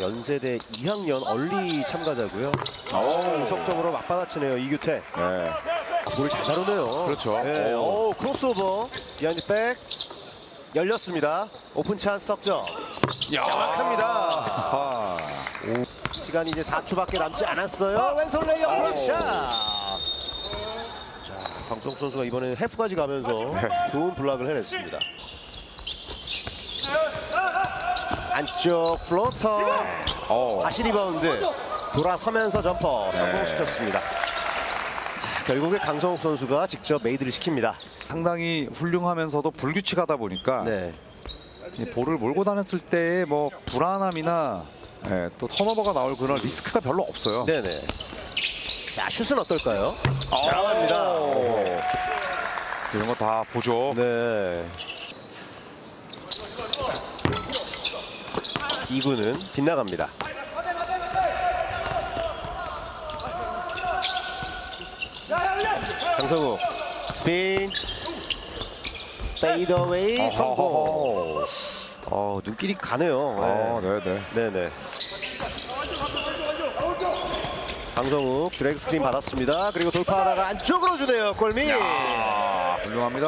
연세대 2학년 얼리 참가자고요. 오. 속적으로 맞받아치네요 이규태. 네. 볼을 잘 다루네요. 그렇죠. 네. 오. 오, 크로스오버. 비하인드 백. 열렸습니다. 오픈 찬스 석점. 야. 정확합니다. 아. 시간이 이제 4초밖에 남지 않았어요. 왼손 레이업 오. 블록샷. 자, 강성 선수가 이번에 해프까지 가면서 네. 좋은 블락을 해냈습니다. 안쪽 플로터. 어. 다시 리바운드. 돌아서면서 점퍼 네. 성공시켰습니다. 자, 결국에 강성욱 선수가 직접 메이드를 시킵니다. 상당히 훌륭하면서도 불규칙하다 보니까 네. 이 볼을 몰고 다녔을 때의 뭐 불안함이나 예, 또 턴오버가 나올 그런 리스크가 별로 없어요. 네네. 자, 슛은 어떨까요? 어. 들어갑니다. 오. 이런 거 다 보죠. 네. 이구는 빗나갑니다. 강성우 스핀 페이더웨이 성공. 어 눈길이 가네요. 어, 네. 네, 네. 네네. 강성욱 드래그 스크린 받았습니다. 그리고 돌파하다가 안쪽으로 주네요. 골밑. 아, 훌륭합니다.